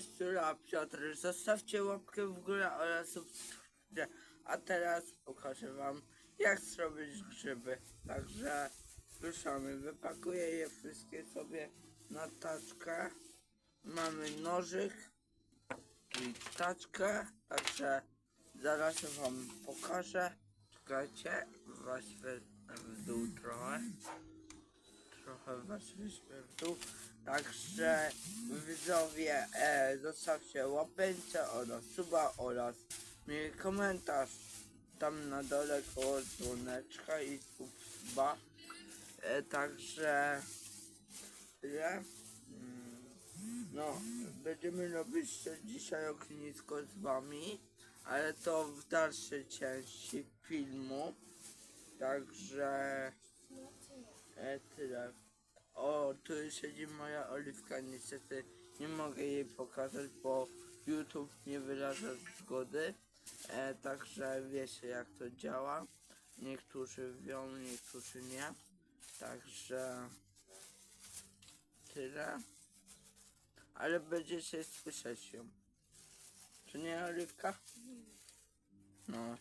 Sura, Piotr. Zostawcie łapkę w górę oraz subskrypcję. A teraz pokażę wam, jak zrobić grzyby. Także ruszamy. Wypakuję je wszystkie sobie na taczkę. Mamy nożyk i taczkę. Także zaraz wam pokażę. Czekajcie, weźmy w dół trochę trochę weźmie w dół. Także widzowie, e, zostawcie łapeńce oraz suba oraz miej komentarz tam na dole koło dzwoneczka i suba. E, także tyle. Mm, No, będziemy robić to dzisiaj ognisko z wami, ale to w dalszej części filmu. Także E, tyle. O, tu siedzi moja oliwka. Niestety nie mogę jej pokazać, bo YouTube nie wyraża zgody. E, także wiecie jak to działa. Niektórzy wią, niektórzy nie. Także tyle. Ale będziecie słyszeć ją. Czy nie, Oliwka? No.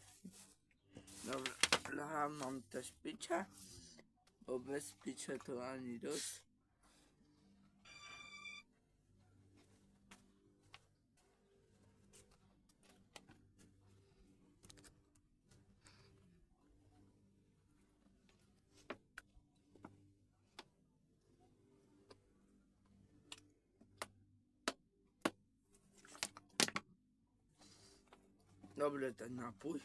Dobra, mam też picie. Bo bez picia to ani dos. Dobry ten napój.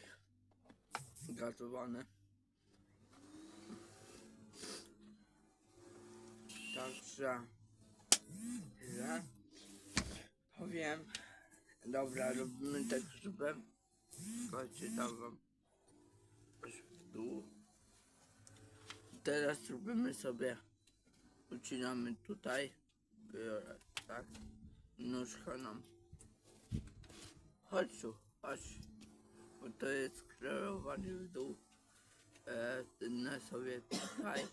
Gazowany. Także tyle. Powiem. Dobra, robimy tak grzybem. Słuchajcie, dam wam w dół. Teraz robimy sobie, ucinamy tutaj. Biorę, tak. Nóżka nam. Chodź tu, chodź. Bo to jest kreowanie w dół. E, tnę sobie tutaj.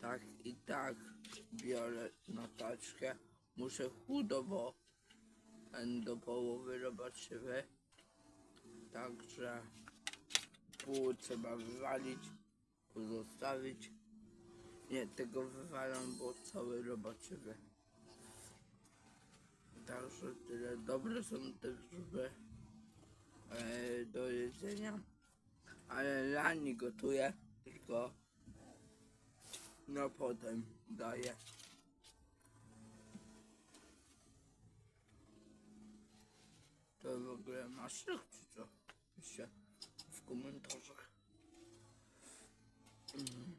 Tak i tak biorę na taczkę. Muszę chudo, bo do połowy robaczywy. Także pół trzeba wywalić, pozostawić. Nie, tego wywalam, bo cały robaczywy. Także tyle. Dobre są te grzyby e, do jedzenia. Ale lani gotuję, tylko no potem daję. To w ogóle rok czy co? Piszcie w komentarzach. Mm.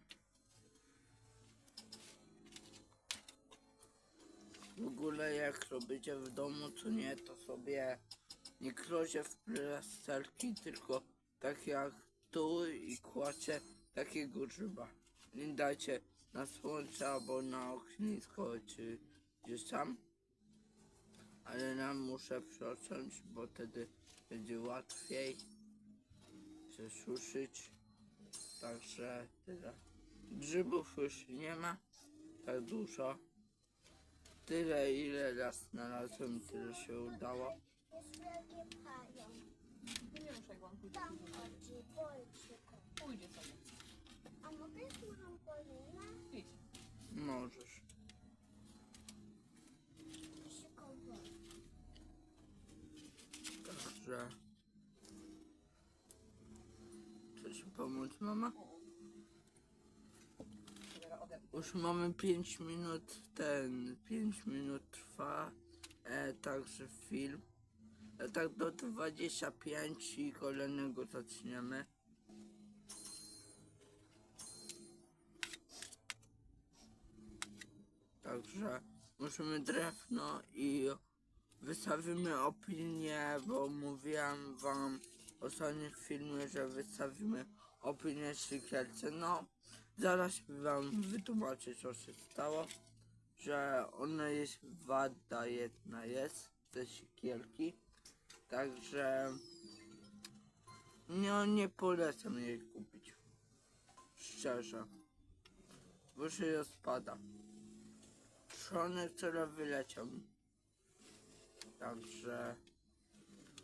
W ogóle jak robicie w domu, co nie, to sobie nie krocie w plasterki, tylko tak jak tu i kłacie takiego grzyba. Nie dajcie na słońce albo na ognisko czy gdzieś tam. Ale nam muszę przecząć, bo wtedy będzie łatwiej się suszyć. Także tyle. Grzybów już nie ma tak dużo. Tyle ile raz znalazłem, tyle się udało. Nie ruszaj. Pójdzie sobie. A mogę z. Możesz. się go boję. Także. Chce ci pomóc mama? Już mamy 5 minut, ten 5 minut trwa, e, także film. E, tak do 25 i kolejnego zaczniemy. Także musimy drewno i wystawimy opinię, bo mówiłem wam w ostatnim filmie, że wystawimy opinię siekierce. No, zaraz wam wytłumaczę co się stało, że ona jest wada jedna jest, te siekierki. Także no, nie polecam jej kupić. Szczerze. Bo się rozpada. Trzonek, który wyleciał. Także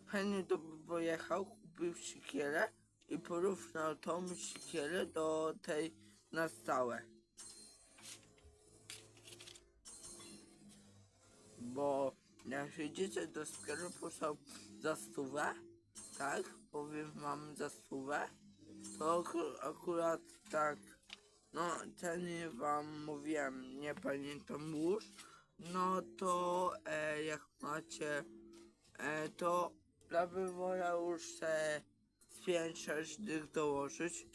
chętnie to by pojechał, kupił siekierę i porównał tą siekierę do tej na stałe. Bo jak idziecie do sklepu są za stówę, tak? Powiem wam za stówę, to aku- akurat tak, no ten wam mówiłem, nie pamiętam już, no to e, jak macie, e, to ja bym wolał już se z 5-6 dych dołożyć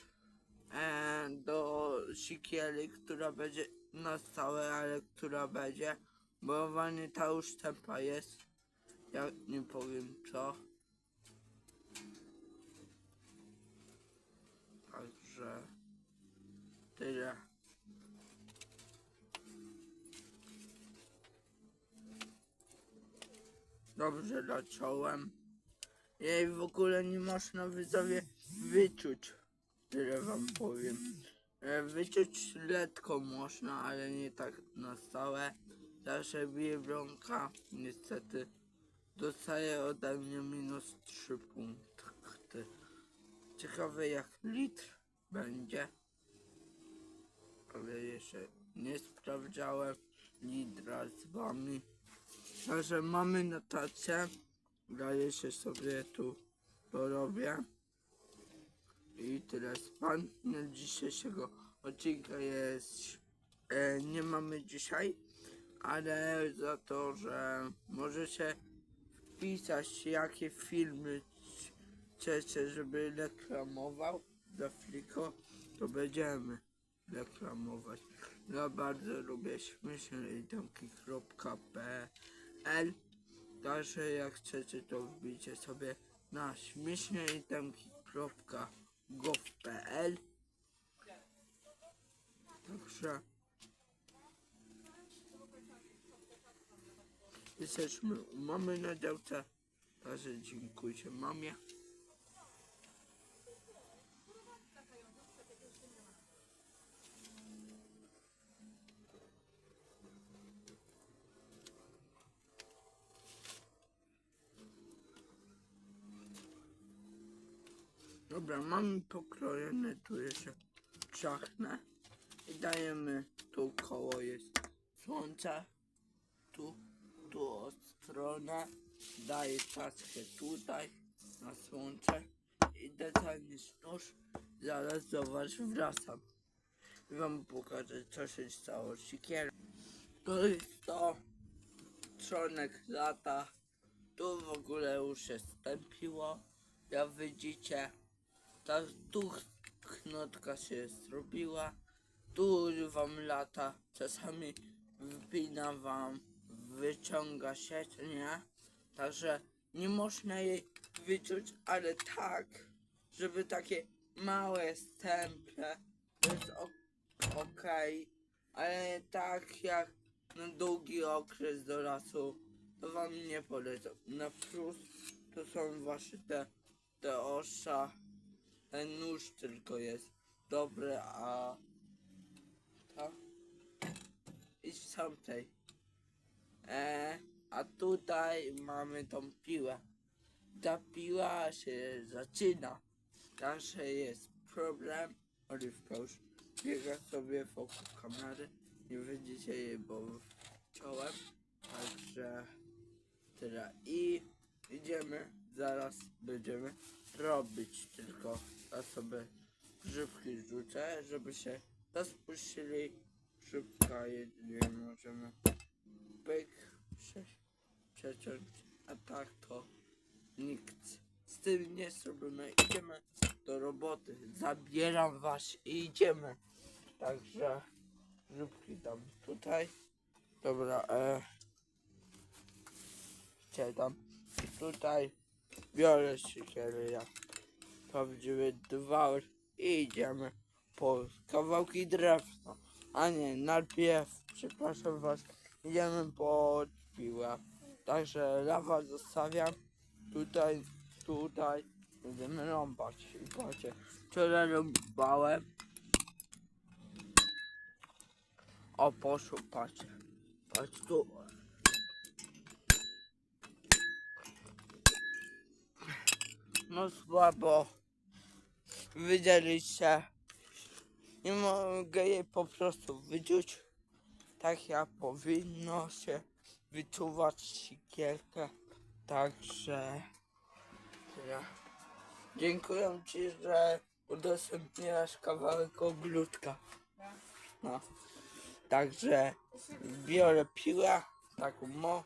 e, do sikiery, która będzie na stałe, ale która będzie, bo właśnie ta już tempa jest, ja nie powiem co. Także tyle. Dobrze zacząłem. Jej w ogóle nie można widzowie wyczuć. Tyle wam powiem. E, Wyczuć letko można, ale nie tak na stałe. Zawsze bije bronka. Niestety dostaje ode mnie minus 3 punkty. Ciekawe jak litr będzie. Ale jeszcze nie sprawdzałem litra z wami. Także mamy notację. Daję się sobie tu porobię. I teraz pan dzisiejszego odcinka jest e, nie mamy dzisiaj, ale za to, że możecie wpisać jakie filmy chcecie, żeby reklamował dla Fliko, to będziemy reklamować. Ja bardzo lubię śmieszniejtemki.pl Także jak chcecie to wbijcie sobie na śmieszniejtemki.gov.pl Także jesteśmy u mamy na działce. Także dziękuję mamie. Dobra, mamy pokrojone tu jeszcze czachnę. I dajemy tu koło jest słońce, tu, tu od strony, daję czaszkę tutaj na słońce. I detalnie nóż, zaraz do was wracam. I wam pokażę co się stało z. To jest to. Trzonek lata, tu w ogóle już się stępiło, jak widzicie. Ta tu knotka się zrobiła, tu wam lata, czasami wypina wam, wyciąga czy nie? Także nie można jej wyczuć, ale tak, żeby takie małe stemple, to jest o- okej, ale tak jak na długi okres do lasu, to wam nie polecam. Na plus to są wasze te, te osza, ten nóż tylko jest dobry, a to i z tamtej. E, a tutaj mamy tą piłę. Ta piła się zaczyna. Także jest problem. Oliwka już biega sobie wokół kamery. Nie widzicie jej, bo wciąłem. Także tyle. I idziemy. Zaraz będziemy robić. Tylko ja sobie grzybki rzucę, żeby się rozpuścili. Grzybka jedynie możemy pyk prze, przeciąć, a tak to nikt z tym nie zrobimy. Idziemy do roboty. Zabieram was i idziemy. Także grzybki dam tutaj. Dobra, e. Siadam tutaj. Biorę siekierę jak prawdziwy dwar i idziemy po kawałki drewna. A nie, najpierw, przepraszam was, idziemy po piłę. Także lawa zostawiam tutaj, tutaj, będziemy rąbać. I patrzcie, wczoraj rąbałem. O, poszło, patrzcie. Patrz tu. No słabo. Widzieliście. Nie mogę jej po prostu wyczuć. Tak jak powinno się wyczuwać sikierkę. Także ja. Dziękuję Ci, że udostępniłaś kawałek ogródka. No. Także biorę piłę, taką mo,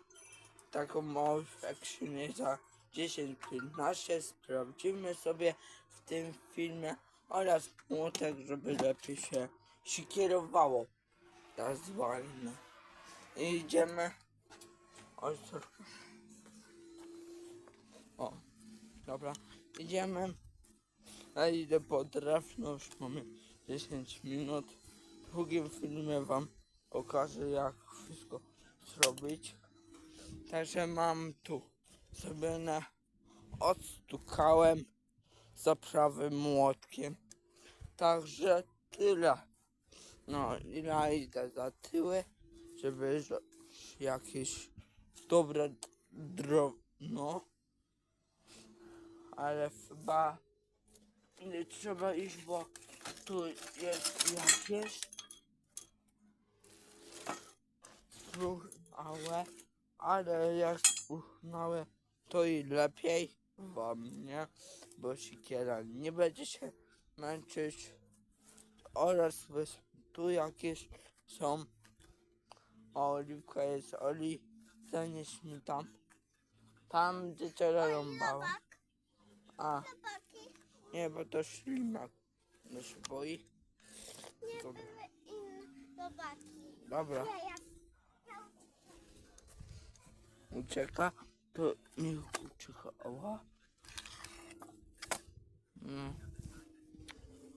taką mo, jak się nie za 10-15 sprawdzimy sobie w tym filmie oraz młotek, żeby lepiej się sikierowało. Tak zwane. I idziemy. Oj, córka. O, dobra. Idziemy. Ja idę po już mamy 10 minut. W drugim filmie wam pokażę jak wszystko zrobić. Także mam tu zrobione. Odstukałem za prawym młotkiem. Także tyle. No i ja idę za tyły, żeby jakieś dobre drobno. Ale chyba nie trzeba iść, bo tu jest jakieś spróchałe, ale jak spróchnałe, to i lepiej wam, nie? Bo sikiera nie będzie się męczyć. Oraz tu jakieś są oliwka jest, Oli, zanieś mi tam tam, gdzie cię rąbała a, nie, bo to ślimak no się boi. Nie Dobra. dobra, ucieka, to niech ucieka, ała. No.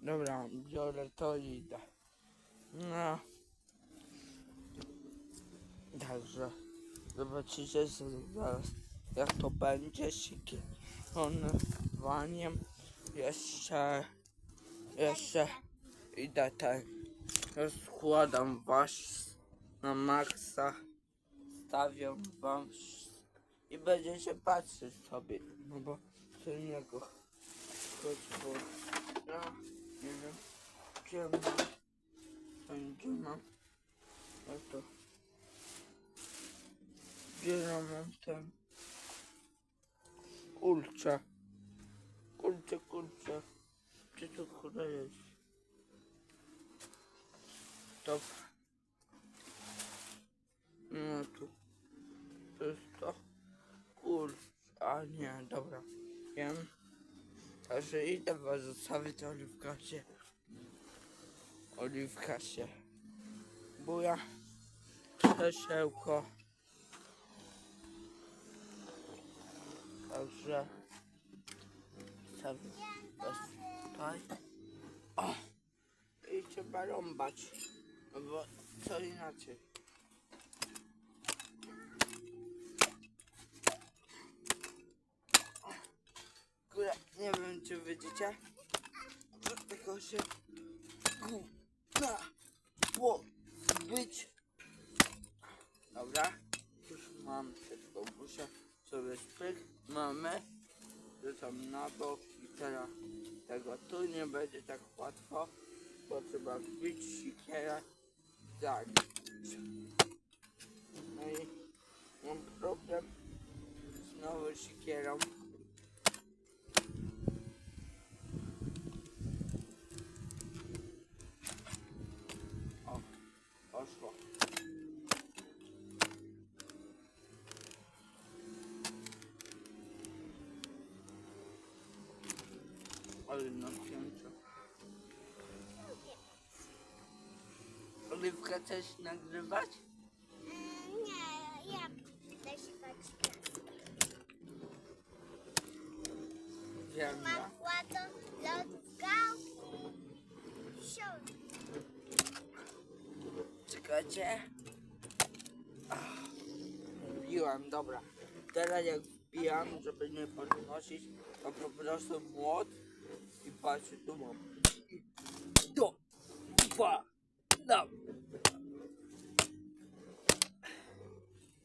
Dobra, biorę to i idę. No. Także zobaczycie zaraz, jak to będzie z sikierowaniem. Jeszcze, jeszcze idę ten, rozkładam was na maksa stawiam wam i będziecie patrzeć sobie, no bo co innego choć bo ja nie wiem gdzie mam gdzie mam no to gdzie ja mam ten kurczę kurczę kurczę gdzie to kurwa jest Dobra. No tu. To jest to. Kur... A nie, dobra. Wiem. Także idę was zostawić oliwkasie. Oliwkasie. Buja. Krzesełko. Także... Stawię was tutaj. O! I trzeba rąbać. No bo co inaczej. Czy widzicie. Do tego się da było być. Dobra. Już mam tylko muszę sobie spryk. Mamy. Rzucam na bok i teraz tego tu nie będzie tak łatwo. Bo trzeba wbić sikierę. Tak. No i mam problem z nową sikierą. Ale napięcie. Oliwka chcesz nagrywać? mm, nie, ja będę śpać. Wiem, ja. Mam ładną lodówkę. Czekajcie. Wbiłam, dobra. Teraz jak wbijam, żeby nie podnosić, to po prostu młot patrzę, tu mam. Do, dwa, dam.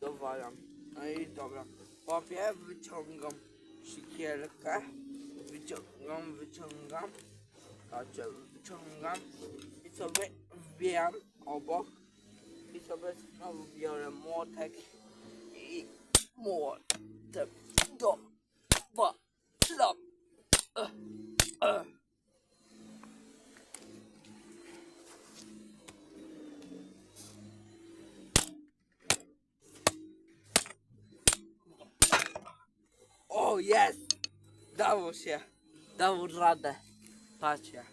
Dowalam. No i dobra. Popię wyciągam sikierkę wyciągam, wyciągam, patrzę, wyciągam i sobie wbijam obok i sobie znowu biorę młotek i młotem do dwa, e, e. O, jest! Dało się. Dało radę. Patrzcie.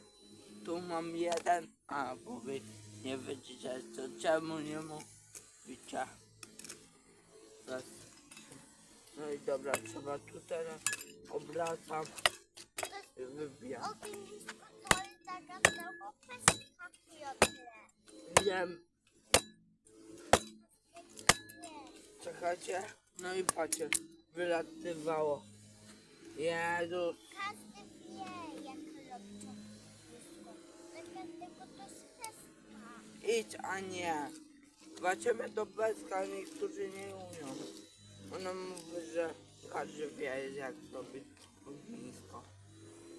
Tu mam jeden. A, bo wy nie widzicie, to czemu nie mówicie? No i dobra, trzeba tu teraz obracam pestka Piotrze. Wiem, czekajcie. No i patrzcie, wylatywało. Jezus. Każdy wie, jak robić to jest pestka. Idź, a nie. Zobaczymy do bezka, niektórzy nie umią. Ona mówi, że każdy wie, jak zrobić ognisko.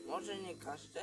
Może nie każdy?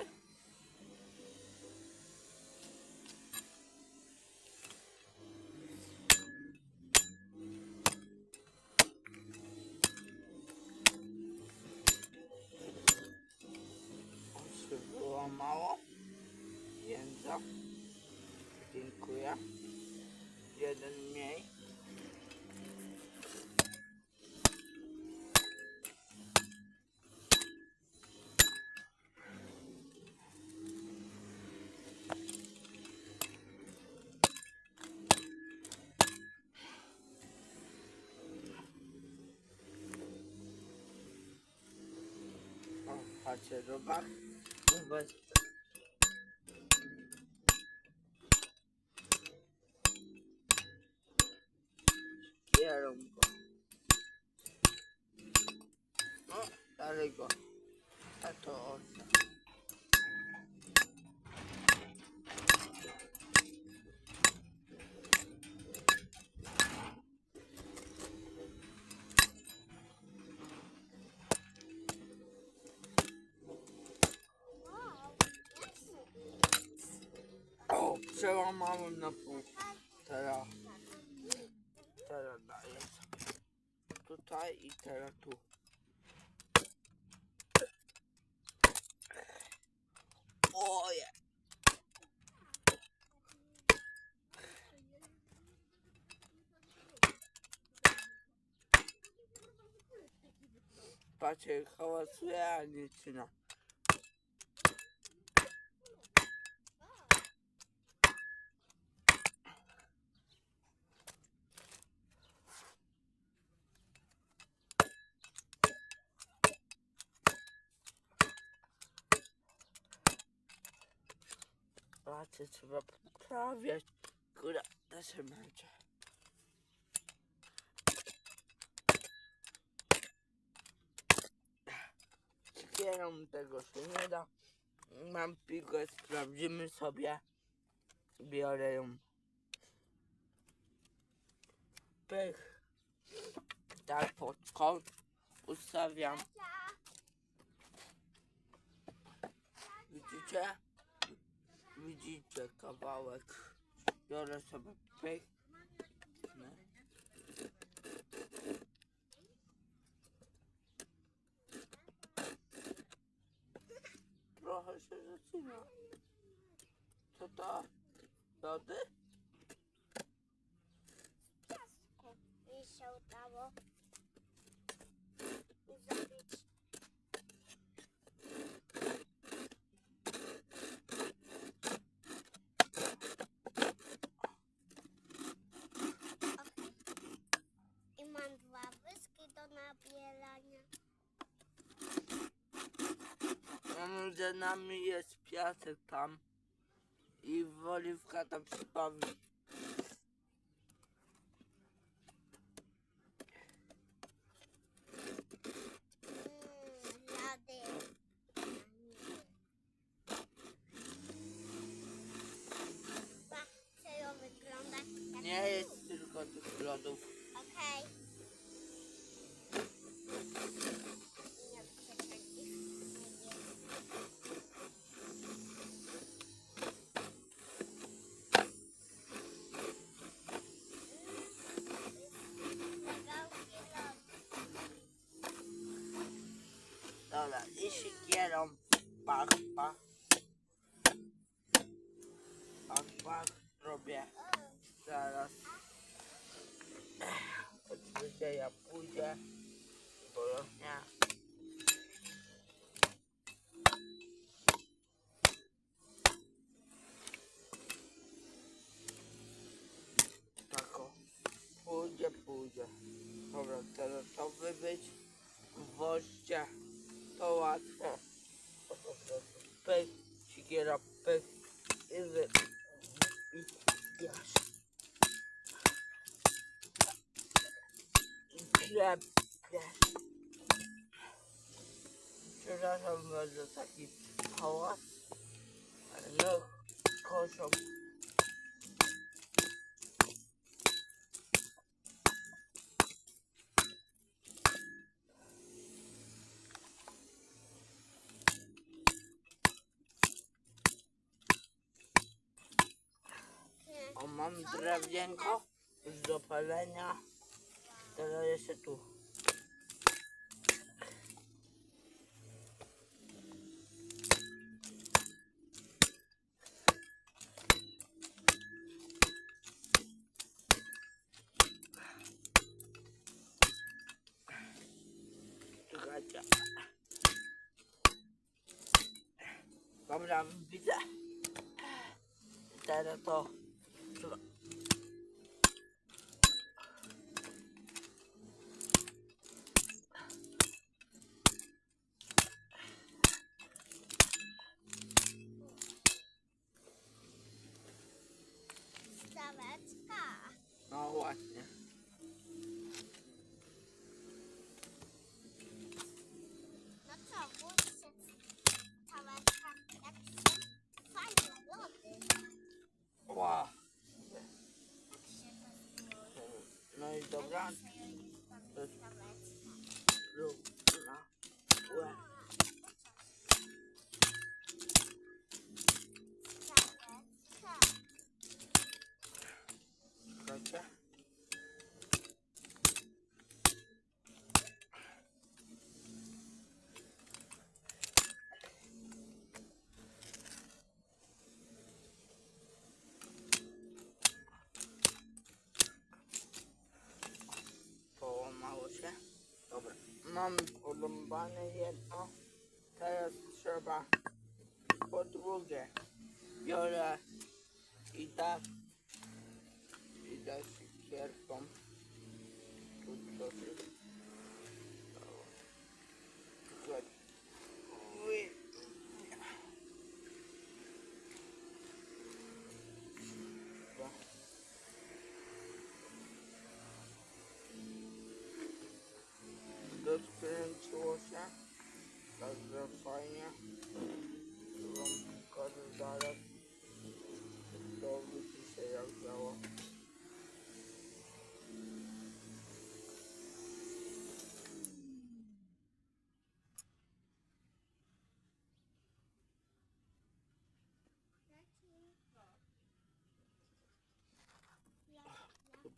O, patrzcie, robak. Zobacz. Kierą przełamałem na pół. Teraz, teraz daję sobie. Tutaj i teraz tu. Oje. Patrzcie, hałasuje, a nie czyna. Patrzcie, trzeba poprawiać. Kurde, to się męczę. Kierą tego się nie da. Mam pigę, sprawdzimy sobie. Biorę ją. Pych. Tak pod kąt ustawiam. Widzicie? Widzicie kawałek. Biorę sobie pyk. Trochę się zaczyna. Co to? Lody? Piasku mi się udało Między nami jest piasek tam. I woliwka tam się I siekierą. Pach, pach. Pach, pach. Robię. Zaraz. Oczywiście ja pójdę. O, mam drewienko już do palenia. Teraz jeszcze tu. Czekajcie. Dobra, widzę. Teraz to No Dobra. Mam porąbane jedno. Teraz trzeba po drugie. Biorę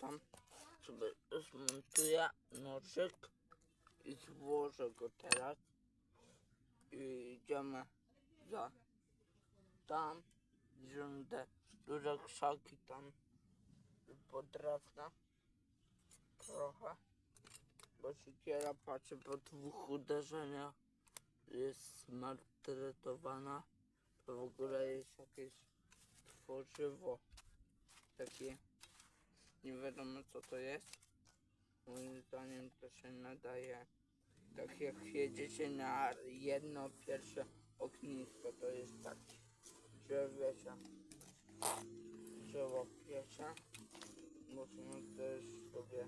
tam. Sobie zmontuję nożyk i złożę go teraz. I idziemy za tam, rządę duże krzaki tam podrafna trochę, bo siekiera patrzy po dwóch uderzeniach. Jest zmartyretowana, to w ogóle jest jakieś tworzywo takie nie wiadomo co to jest. Moim zdaniem to się nadaje tak jak jedziecie na jedno pierwsze ognisko, to jest tak, że wiecie, że łapiecie, można też sobie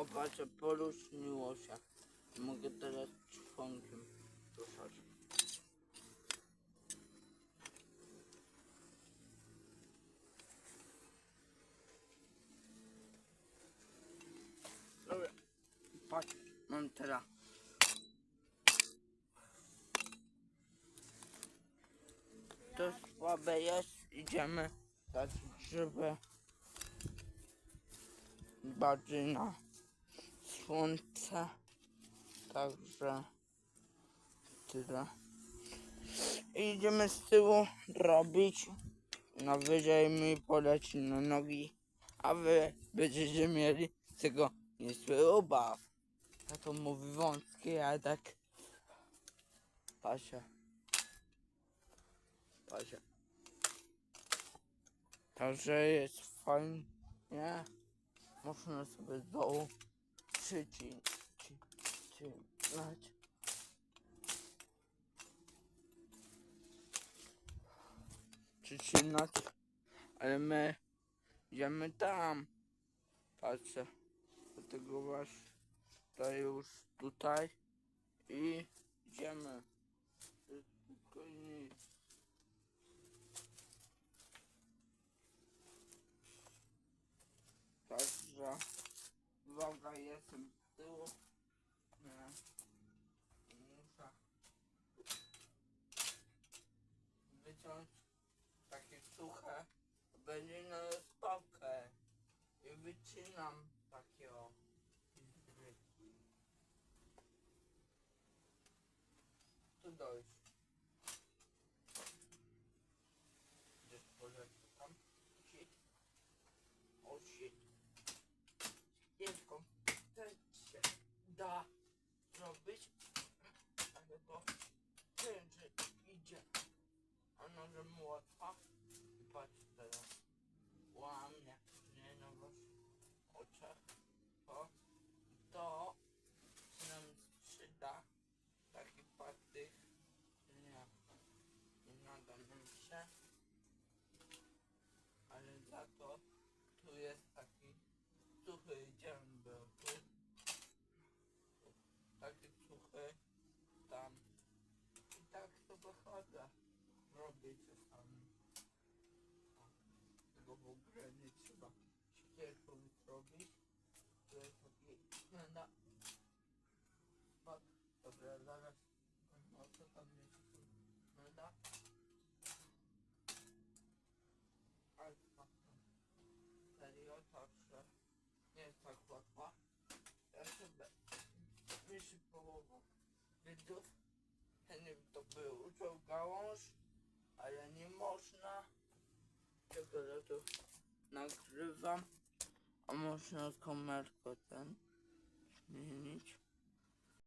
Oba, że poróżniło się. Mogę teraz czwonkiem ruszać. Dobra, patrz, mam teraz. To słabe jest, idziemy dać grzyby bardziej na słońce. Także tyle. I idziemy z tyłu robić. No wyżej mi poleci na nogi, a wy będziecie mieli tego niezły ubaw. Ja to mówi wąskie, ale tak Pasia. Pasia. Także jest fajnie. Można sobie z dołu przycinać. Przycinać. Przycinać. Ale my idziemy tam. Patrzę. Do tego właśnie. To już tutaj. I idziemy. Spokojnie. Także uwaga, jestem z tyłu. Muszę wyciąć takie suche. Będzie na spałkę. I wycinam takie o. Tu dojść. Gdzieś polecę tam. Shit. O shit. Jaką też się da zrobić, ale to prędzej idzie. A może młotwa? I patrz teraz. Łamie. Nie na waszych oczach. To, to się nam przyda. Taki patyk. Nie. Nie nada nam się. Ale za to tu jest taki suchy dzień był tu. Taki suchy tam. I tak to wychodzę. Czasami. O, Tego w ogóle nie trzeba ścieżką zrobić. To jest taki na Spak. Dobra, zaraz. No co tam jest? Nada. Alfa. Serio, także nie jest tak łatwa. Ja sobie myślę połową widzów. Chętnie to był uciął gałąź, ale nie można. Tego ja tu nagrywam. A można kamerkę ten zmienić.